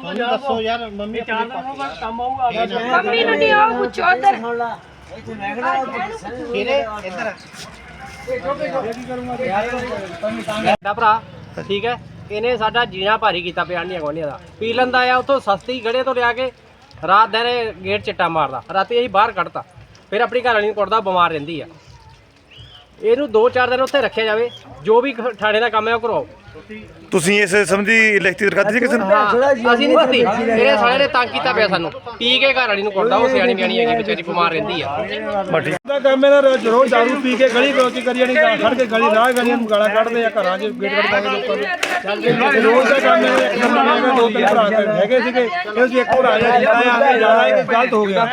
ਤੁਹਾਨੂੰ ਦੱਸੋ ਯਾਰ ਮੰਮੀ ਚਾਰ ਦਿਨਾਂ ਬਾਅਦ ਕੰਮ ਆਊਗਾ ਮੰਮੀ ਨੂੰ ਨਹੀਂ ਆਓ ਪੁੱਛੋ ਉਧਰ ਕਿਹੜੇ ਇੱਧਰ ਸਾਡਾ ਭਰਾ ਠੀਕ ਹੈ? ਇਹਨੇ ਸਾਡਾ ਜੀਣਾ ਭਾਰੀ ਕੀਤਾ ਪਿਆਣੀਆਂ ਗਵਾਂਢੀਆਂ ਦਾ। ਪੀ ਲੈਂਦਾ ਆ ਉਥੋਂ ਸਸਤੀ ਗੜੇ ਤੋਂ ਲਿਆ ਕੇ ਰਾਤ ਦਿਨ ਗੇਟ ਚਿੱਟਾ ਮਾਰਦਾ। ਰਾਤੀ ਅਸੀਂ ਬਾਹਰ ਕੱਢਤਾ। ਫਿਰ ਆਪਣੀ ਘਰ ਵਾਲੀ ਨੂੰ ਕੁੱਟਦਾ ਬਿਮਾਰ ਰਹਿੰਦੀ ਆ। ਇਹਨੂੰ 2-4 ਦਿਨ ਉੱਥੇ ਰੱਖਿਆ ਜਾਵੇ। ਜੋ ਵੀ ਥਾਣੇ ਦਾ ਕੰਮ ਹੈ ਉਹ ਕਰਵਾਓ ਤੁਸੀਂ ਇਸ ਸੰਬੰਧੀ ਲਿਖਤੀ ਦਰਖਾਸਤ ਸੀ ਕਿਸੇ ਨੂੰ? ਅਸੀਂ ਨਹੀਂ ਦਿੱਤੀ। ਇਹਨੇ ਸਾਲੇ ਨੇ ਤੰਗ ਕੀਤਾ ਪਿਆ ਸਾਨੂੰ। ਪੀ ਕੇ ਘਰ ਵਾਲੀ ਨੂੰ ਕੁੱਟਦਾ ਉਹ ਸਿਆਣੀ ਬਿਆਣੀ ਹੈਗੀ ਵਿਚਾਰੀ ਬਿਮਾਰ ਰਹਿੰਦੀ ਆ। ਬਸ ਠੀਕ। ਦਾ ਕੰਮ ਇਹਨਾਂ ਰੋਜ਼ ਰੋਜ਼ ਦਾਰੂ ਪੀ ਕੇ ਗਲੀ ਗਲੋਚੀ ਕਰੀ ਜਾਣੀ ਗਾਲ ਖੜ ਕੇ ਗਲੀ ਰਾਹ ਗਲੀਆਂ ਨੂੰ ਗਾਲਾਂ ਕੱਢਦੇ ਆ ਘਰਾਂ 'ਚ ਗੇਟ ਪਾ ਕੇ ਲੋਕਾਂ ਨੂੰ। ਰੋਜ਼ ਦਾ ਕੰਮ ਇਹਨਾਂ ਇੱਕ ਨੰਬਰ ਹੈਗਾ ਦੋ ਤਿੰਨ ਭਰਾ ਹੈਗੇ ਸੀਗੇ ਇਹ ਸੀ ਇੱਕ ਭਰਾ ਜਿਹਾ ਜਿੱਤਾ ਆ ਤੇ ਜ਼ਿਆਦਾ ਇਹ ਗਲਤ ਹੋ ਗਿਆ।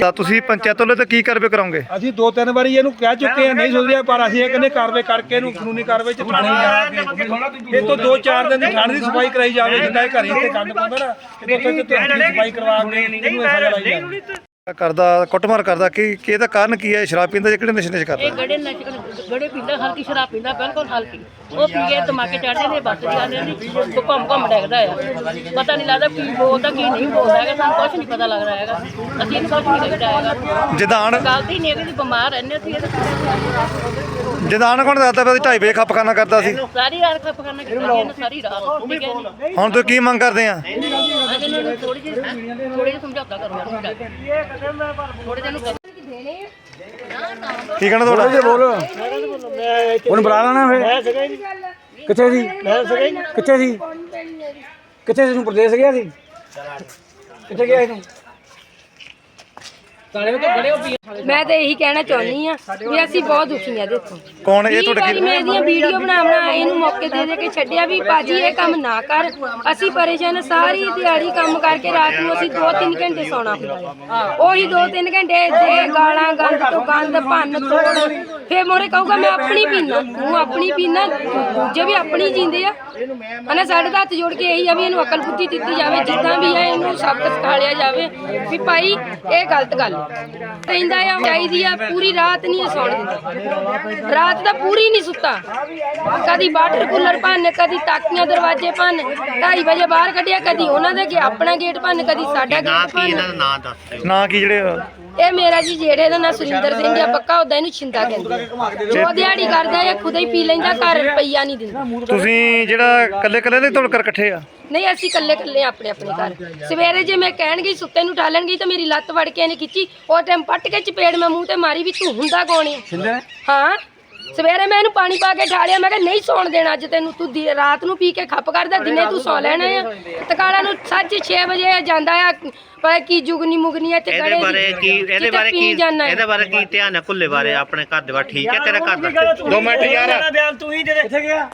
ਤਾਂ ਤੁਸੀਂ ਪੰਚਾਇਤ ਵੱਲੋਂ ਤਾਂ ਕੀ ਕਾਰਵਾਈ ਕਰਾਉਂਗੇ? ਅਸੀਂ ਦੋ ਤਿੰਨ ਵਾਰੀ ਇਹਨੂੰ ਕਹਿ ਚੁੱਕੇ ਆ ਨਹੀਂ ਸੁਧ ਰਿਹਾ ਪਰ ਅਸੀਂ ਇਹ ਕਹਿੰਦੇ ਕਾਰਵਾਈ ਕਰਕੇ ਇਹਨੂੰ ਕਾਨੂੰਨੀ ਕਾਰਵਾਈ ਚ ਥਾਣੇ ਲਿਜਾ ਕੇ ਇਹ ਤੋਂ ਦੋ ਚਾਰ ਦਿਨ ਦੀ ਥਾਣੇ ਦੀ ਸਫ਼ਾਈ ਕਰਾਈ ਜਾਵੇ ਜਿੱਦਾਂ ਇਹ ਘਰੇ ਇੱਥੇ ਗੰਦ ਪਾਉਂਦਾ ਨਾ ਤੇ ਉੱਥੇ ਤੇ ਦੀ ਸਫ਼ਾਈ ਕਰਵਾ ਕੇ ਇਹਨੂੰ ਇਹ ਸਜ਼ਾ ਲਾਈ ਜਾਵੇ ਕਰਦਾ ਕੁੱਟਮਾਰ ਕਰਦਾ ਕੀ ਕੀ ਇਹਦਾ ਕਾਰਨ ਕੀ ਹੈ? ਸ਼ਰਾਬ ਪੀਂਦਾ ਜਾਂ ਕਿਹੜੇ ਨਸ਼ੇ ਨਸ਼ੇ ਕਰਦਾ? ਇਹ ਗੜੇ ਨਚ ਗੜੇ ਪੀਂਦਾ ਹਲਕੀ ਸ਼ਰਾਬ ਪੀਂਦਾ ਬਿਲਕੁਲ ਹਲਕੀ ਉਹ ਪੀ ਕੇ ਦਿਮਾਗੇ ਚੜਦੇ ਨੇ ਬੱਸ ਦੀ ਨੇ ਉਹ ਘੁੰਮ ਘੁੰਮ ਡੈਗਦਾ ਆ। ਪਤਾ ਨਹੀਂ ਲੱਗਦਾ ਕੀ ਬੋਲਦਾ ਕੀ ਨਹੀਂ ਬੋਲਦਾ ਹੈਗਾ ਸਾਨੂੰ ਕੁਝ ਨਹੀਂ ਪਤਾ ਲੱਗ ਰਿਹਾ ਹੈਗਾ। ਅਸੀਂ ਇਹਨੂੰ ਕੁਝ ਨਹੀਂ ਕਹੀਦਾ ਹੈਗਾ। ਜਿਦਾਨ ਗਲਤੀ ਨਹੀਂ ਹੈਗੀ ਜੀ ਬਿਮਾਰ ਰਹਿੰਦੇ ਸੀ ਇਹਦੇ ਜਿਦਾਨ ਕੋਣ ਦੱਸਦਾ ਪਿਆ 2:30 ਵਜੇ ਖੱਪਖਾਨਾ ਕਰਦਾ ਸੀ? ਸਾਰੀ ਰਾਤ ਖੱਪ ਕਰਨਾ ਕੀਤਾ ਜੀ ਇਹਨੇ ਸਾਰੀ ਰਾਤ। ਠੀਕ ਹੈ ਜੀ। ਹੁਣ ਤੁਸੀਂ ਕੀ ਮੰਗ ਕਰਦੇ ਆ? ਅਸੀਂ ਇਹਨਾਂ ਨੂੰ ਥੋੜੀ ਜਿਹੀ ਥੋੜੀ ਜਿਹੀ ਸਮਝੌਤਾ ਕਰੋ ਥੋੜੇ ਜਿਹੇ ਨੂੰ ਕੀ ਕਹਿਣਾ ਤੁਹਾਡਾ? ਹੁਣ ਬੁਲਾ। ਲੈਣਾ ਫੇ ਕਿੱਥੇ ਸੀ? ਕਿੱਥੇ ਸੀ? ਕਿੱਥੇ ਸੀ? ਤੂੰ ਪ੍ਰਦੇਸ਼ ਗਿਆ ਸੀ? ਕਿੱਥੇ ਗਿਆ ਸੀ ਤੂੰ? ਸਾਲੇ ਤੋਂ ਮੈਂ ਤਾਂ ਇਹੀ ਕਹਿਣਾ ਚਾਹੁੰਦੀ ਆ ਵੀ ਅਸੀਂ ਬਹੁਤ ਦੁਖੀ ਆ ਦੇਖੋ। ਕੌਣ ਇਹ ਤੁਹਾਡੇ ਕੀ ਮੈਂ ਇਹਦੀਆਂ ਵੀਡੀਓ ਬਣਾ ਬਣਾ ਇਹਨੂੰ ਮੌਕੇ ਦੇ ਦੇ ਕੇ ਛੱਡਿਆ ਵੀ ਬਾਜੀ ਇਹ ਕੰਮ ਨਾ ਕਰ। ਅਸੀਂ ਪਰੇਸ਼ਾਨ ਸਾਰੀ ਦਿਹਾੜੀ ਕੰਮ ਕਰਕੇ ਰਾਤ ਨੂੰ ਅਸੀਂ 2-3 ਘੰਟੇ ਸੌਣਾ ਹੁੰਦਾ ਆ ਉਹੀ 2-3 ਘੰਟੇ ਦੇ ਗਾਲਾਂ ਗੰਦ ਤੋਂ ਗੰਦ ਭੰਨ ਤੋੜ ਫੇਰ ਮੋਰੇ ਕਹੂਗਾ ਮੈਂ ਆਪਣੀ ਪੀਣਾ ਤੂੰ ਆਪਣੀ ਪੀਣਾ ਦੂਜੇ ਵੀ ਆਪਣੀ ਜੀਂਦੇ ਆ। ਹਨਾ ਸਾਡੇ ਤਾਂ ਹੱਥ ਜੋੜ ਕੇ ਇਹੀ ਆ ਵੀ ਇਹਨੂੰ ਅਕਲ ਬੁੱਧੀ ਦਿੱਤੀ ਜਾਵੇ ਜਿੱਦਾਂ ਵੀ ਹੈ ਇਹਨੂੰ ਸਬਕ ਸਿਖਾਲਿਆ ਜਾਵੇ ਵੀ ਭਾਈ ਇਹ ਗਲਤ ਗੱਲ ਹੈ। ਕਹਿੰਦਾ ਆ ਚਾਹੀਦੀ ਆ ਪੂਰੀ ਰਾਤ ਨਹੀਂ ਸੌਣ ਦਿੰਦਾ। ਰਾਤ ਤਾਂ ਪੂਰੀ ਨਹੀਂ ਸੁੱਤਾ। ਕਦੀ ਵਾਟਰ ਕੂਲਰ ਭੰਨ ਕਦੀ ਤਾਕੀਆਂ ਦਰਵਾਜ਼ੇ ਭੰਨ 2:30 ਵਜੇ ਬਾਹਰ ਕੱਢਿਆ ਕਦੀ ਉਹਨਾਂ ਦੇ ਆਪਣਾ ਗੇਟ ਭੰਨ ਕਦੀ ਸਾਡਾ ਗੇਟ ਭੰਨ। ਨਾਂ ਕੀ ਜਿਹੜੇ ਇਹ ਮੇਰਾ ਜੀ ਜਿਹੜੇ ਦਾ ਨਾਂ ਸੁਰਿੰਦਰ ਸਿੰਘ ਆ ਪੱਕਾ ਉਹਦਾ ਇਹਨੂੰ ਛਿੰਦਾ ਕਹਿੰਦੇ ਆ। ਉਹ ਦਿਹਾੜੀ ਕਰਦਾ ਇਹ ਖੁਦ ਹੀ ਪੀ ਲੈਂਦਾ ਘਰ ਰੁਪਈਆ ਨਹੀਂ ਦਿੰਦਾ। ਤੁਸੀਂ ਜਿਹੜਾ ਕੱਲੇ ਕੱਲੇ ਦੇ ਤੁਹਾਡੇ ਘਰ ਇਕੱਠੇ ਆ? ਨਹੀਂ ਅਸੀਂ ਇਕੱਲੇ ਇਕੱਲੇ ਆਪਣੇ ਆਪਣੇ ਘਰ। ਸਵੇਰੇ ਜੇ ਮੈਂ ਕਹਿਣਗੀ ਸੁੱਤੇ ਨੂੰ ਠਾਲਣਗੀ ਤਾਂ ਮੇਰੀ ਲੱਤ ਵੜ ਕੇ ਇਹਨੇ ਖਿੱਚੀ। ਉਹ ਟਾਈਮ ਪੱਟ ਕੇ ਚਪੇੜ ਮੈਂ ਮੂੰਹ ਤੇ ਮਾਰੀ ਵੀ ਤੂੰ ਹੁੰਦਾ ਕੌਣ ਹੈ ਹਾਂ। ਸਵੇਰੇ ਮੈਂ ਇਹਨੂੰ ਪਾਣੀ ਪਾ ਕੇ ਠਾਲਿਆ ਮੈਂ ਕਿਹਾ ਨਹੀਂ ਸੌਣ ਦੇਣਾ ਅੱਜ ਤੈਨੂੰ ਤੂੰ ਦੀ- ਰਾਤ ਨੂੰ ਪੀ ਕੇ ਖੱਪ ਕਰਦਾ ਦਿਨੇ ਤੂੰ ਸੌ ਲੈਣਾ ਆ। ਤਕਾਲਾ ਨੂੰ ਸੱਜ 6 ਵਜੇ ਜਾਂਦਾ ਆ ਪਰ ਕੀ ਜੁਗਨੀ ਮੁਗਨੀ ਇੱਥੇ ਇਹਦੇ ਗੜੇ ਦੀ। ਬਾਰੇ ਕੀ ਇਹਦੇ ਬਾਰੇ ਕੀ। ਇਹਦੇ ਬਾਰੇ ਕੀ ਧਿਆਨ ਹੈ ਕੁੱਲੇ ਬਾਰੇ ਆਪਣੇ ਘਰ ਦੇ ਬਾਰੇ? ਠੀਕ ਹੈ ਤੇਰਾ ਘਰ ਦਾ। ਦੋ ਮਿੰਟ ਯਾਰ। ਬਿਆਨ ਤੂੰ ਹੀ ਦੇ ਕਿੱਥੇ ਗਿਆ?